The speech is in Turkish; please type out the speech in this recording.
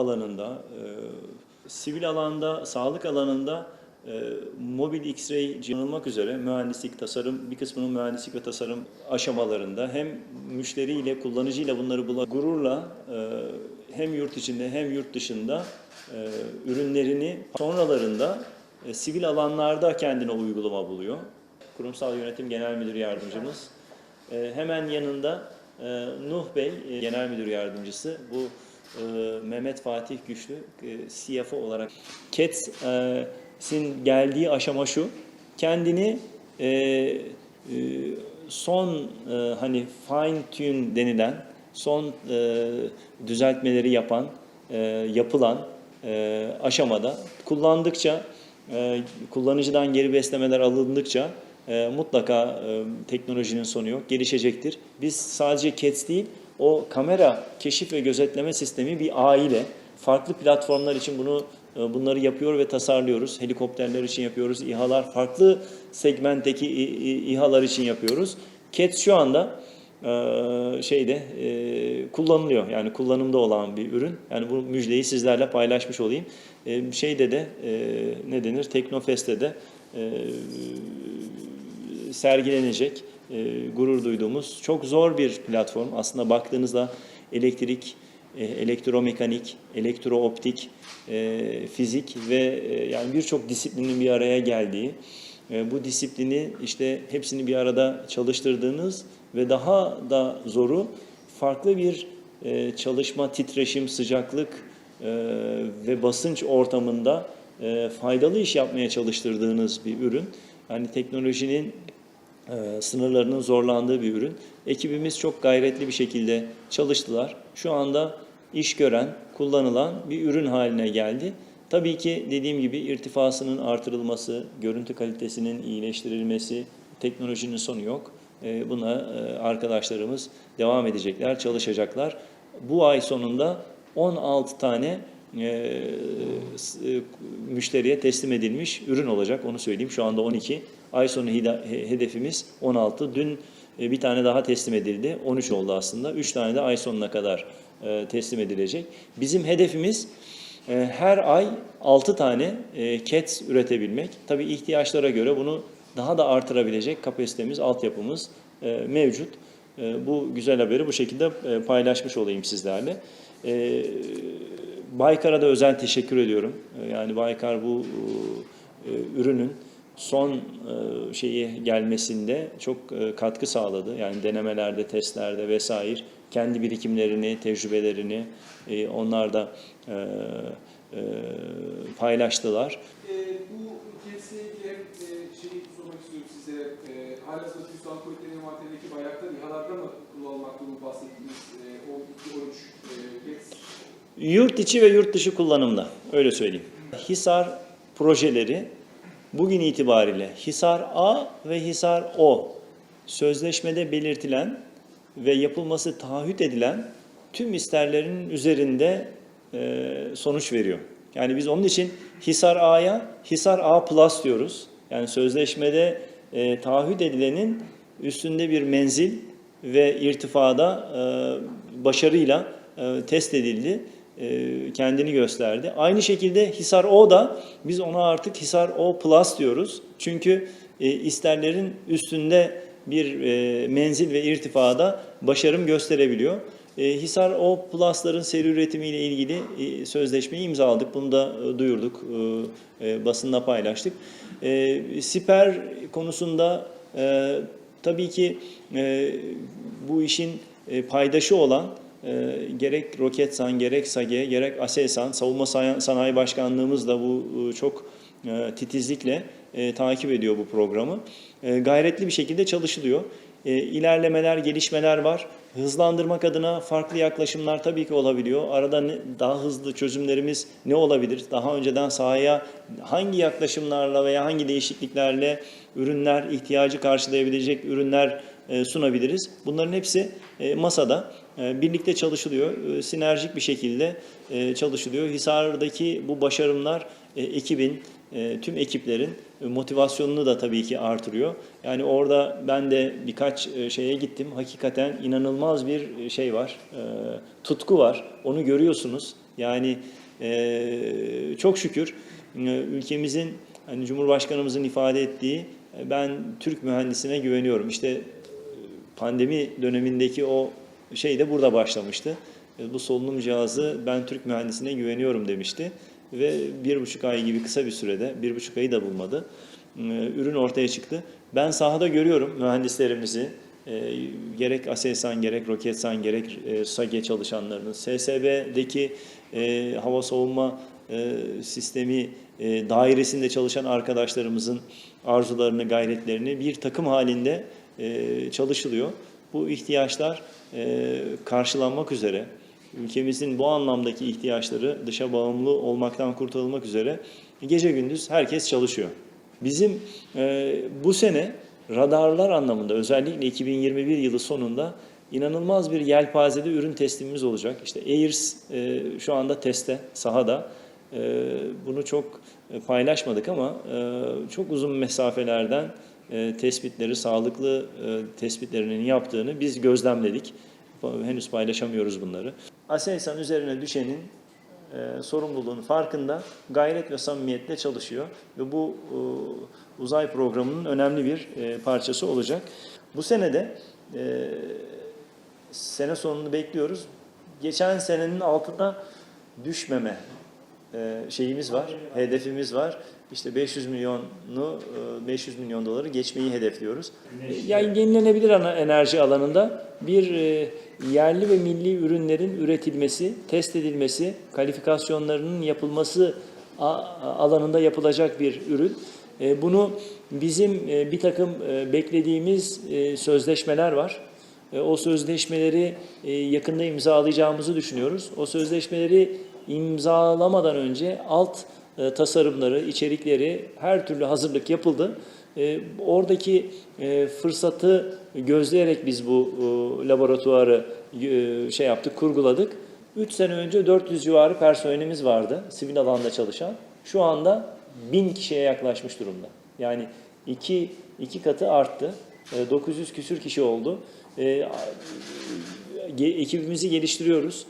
alanında, e, sivil alanda, sağlık alanında e, mobil X-ray cihazlanmak üzere mühendislik, tasarım, bir kısmının mühendislik ve tasarım aşamalarında hem müşteriyle, kullanıcıyla bunları bula gururla e, hem yurt içinde hem yurt dışında e, ürünlerini sonralarında e, sivil alanlarda kendine uygulama buluyor. Kurumsal Yönetim Genel Müdür Yardımcımız. E, hemen yanında e, Nuh Bey, e, Genel Müdür Yardımcısı. Bu Mehmet Fatih Güçlü, e, CFO olarak. CATS'in geldiği aşama şu, kendini e, e, son e, hani fine tune denilen, son e, düzeltmeleri yapan, e, yapılan e, aşamada kullandıkça, e, kullanıcıdan geri beslemeler alındıkça e, mutlaka e, teknolojinin sonu yok, gelişecektir. Biz sadece CATS değil, o kamera keşif ve gözetleme sistemi bir aile. Farklı platformlar için bunu e, bunları yapıyor ve tasarlıyoruz. Helikopterler için yapıyoruz, İHA'lar farklı segmentteki İHA'lar için yapıyoruz. CATS şu anda e, şeyde e, kullanılıyor. Yani kullanımda olan bir ürün. Yani bu müjdeyi sizlerle paylaşmış olayım. Şeyde de ne denir? Teknofest'te de sergilenecek e, gurur duyduğumuz çok zor bir platform. Aslında baktığınızda elektrik, e, elektromekanik, elektrooptik, e, fizik ve e, yani birçok disiplinin bir araya geldiği e, bu disiplini işte hepsini bir arada çalıştırdığınız ve daha da zoru farklı bir e, çalışma, titreşim, sıcaklık e, ve basınç ortamında e, faydalı iş yapmaya çalıştırdığınız bir ürün. Yani teknolojinin sınırlarının zorlandığı bir ürün. Ekibimiz çok gayretli bir şekilde çalıştılar. Şu anda iş gören, kullanılan bir ürün haline geldi. Tabii ki dediğim gibi irtifasının artırılması, görüntü kalitesinin iyileştirilmesi, teknolojinin sonu yok. E, Buna e, arkadaşlarımız devam edecekler, çalışacaklar. Bu ay sonunda 16 tane e, e, müşteriye teslim edilmiş ürün olacak. Onu söyleyeyim. Şu anda 12. Ay sonu hedefimiz 16. Dün e, bir tane daha teslim edildi. 13 oldu aslında. 3 tane de ay sonuna kadar e, teslim edilecek. Bizim hedefimiz e, her ay 6 tane e, CATS üretebilmek. Tabii ihtiyaçlara göre bunu daha da artırabilecek kapasitemiz, altyapımız e, mevcut. E, Bu güzel haberi bu şekilde e, paylaşmış olayım sizlerle. E, Baykar'a da özel teşekkür ediyorum. E, Yani Baykar bu e, ürünün son e, şeyi gelmesinde çok e, katkı sağladı. Yani denemelerde, testlerde vesaire kendi birikimlerini, tecrübelerini e, onlar da e, e, paylaştılar. E, bu ülkesiyle ilgili e, şeyi sormak istiyorum size. E, hala Türk Silahlı Kuvvetleri envanterindeki bayraklar İHA'larda mı kullanılmakta bu bahsettiğiniz e, o 2-13 e, GETS? Yurt içi ve yurt dışı kullanımda öyle söyleyeyim. Hisar projeleri bugün itibariyle Hisar A ve Hisar O sözleşmede belirtilen ve yapılması taahhüt edilen tüm isterlerin üzerinde e, sonuç veriyor. Yani biz onun için Hisar A'ya Hisar A Plus diyoruz. Yani sözleşmede e, taahhüt edilenin üstünde bir menzil ve irtifada e, başarıyla e, test edildi kendini gösterdi. Aynı şekilde Hisar O da biz ona artık Hisar O Plus diyoruz. Çünkü e, isterlerin üstünde bir e, menzil ve irtifada başarım gösterebiliyor. E, Hisar O Plus'ların seri üretimiyle ilgili e, sözleşmeyi imzaladık. Bunu da e, duyurduk, e, e, basında paylaştık. E, siper konusunda e, tabii ki e, bu işin e, paydaşı olan e, gerek Roketsan, gerek SAGE, gerek ASELSAN, Savunma Sanayi Başkanlığımız da bu e, çok e, titizlikle e, takip ediyor bu programı. E, gayretli bir şekilde çalışılıyor. E, ilerlemeler, gelişmeler var. Hızlandırmak adına farklı yaklaşımlar tabii ki olabiliyor. Arada ne- daha hızlı çözümlerimiz ne olabilir? Daha önceden sahaya hangi yaklaşımlarla veya hangi değişikliklerle ürünler, ihtiyacı karşılayabilecek ürünler e, sunabiliriz. Bunların hepsi e, masada birlikte çalışılıyor. E, Sinerjik bir şekilde e, çalışılıyor. Hisar'daki bu başarımlar e, ekibin, e, tüm ekiplerin motivasyonunu da tabii ki artırıyor. Yani orada ben de birkaç şeye gittim. Hakikaten inanılmaz bir şey var, tutku var. Onu görüyorsunuz. Yani çok şükür ülkemizin hani Cumhurbaşkanımızın ifade ettiği ben Türk mühendisine güveniyorum. İşte pandemi dönemindeki o şey de burada başlamıştı. E, Bu solunum cihazı ben Türk mühendisine güveniyorum demişti. Ve bir buçuk ay gibi kısa bir sürede, bir buçuk ayı da bulmadı, e, ürün ortaya çıktı. Ben sahada görüyorum mühendislerimizi, e, gerek Aselsan, gerek Roketsan, gerek SAGE çalışanlarını, SSB'deki hava savunma e, sistemi dairesinde çalışan arkadaşlarımızın arzularını, gayretlerini bir takım halinde çalışılıyor. Bu ihtiyaçlar e, karşılanmak üzere, ülkemizin bu anlamdaki ihtiyaçları dışa bağımlı olmaktan kurtulmak üzere gece gündüz herkes çalışıyor. Bizim e, bu sene radarlar anlamında özellikle 2021 yılı sonunda inanılmaz bir yelpazede ürün teslimimiz olacak. İşte Airs e, şu anda testte, sahada. E, bunu çok e, paylaşmadık ama e, çok uzun mesafelerden e, tespitleri, sağlıklı e, tespitlerinin yaptığını biz gözlemledik. Henüz paylaşamıyoruz bunları. Aselsan üzerine düşenin e, sorumluluğun farkında, gayret ve samimiyetle çalışıyor ve bu e, uzay programının önemli bir parçası olacak. Bu sene de sene sonunu bekliyoruz. Geçen senenin altına düşmeme şeyimiz var, hedefimiz var. İşte 500 milyonu, e, 500 milyon doları geçmeyi hedefliyoruz. Yani yenilenebilir enerji alanında bir e, yerli ve milli ürünlerin üretilmesi, test edilmesi, kalifikasyonlarının yapılması alanında yapılacak bir ürün. E, Bunu bizim e, bir takım e, beklediğimiz e, sözleşmeler var. E, O sözleşmeleri e, yakında imzalayacağımızı düşünüyoruz. O sözleşmeleri imzalamadan önce alt e, tasarımları, içerikleri, her türlü hazırlık yapıldı. E, Oradaki e, fırsatı gözleyerek biz bu e, laboratuvarı e, şey yaptık, kurguladık. 3 sene önce 400 civarı personelimiz vardı, sivil alanda çalışan. Şu anda 1000 kişiye yaklaşmış durumda. Yani iki, iki katı arttı. E, 900 küsür kişi oldu. E, ekibimizi geliştiriyoruz.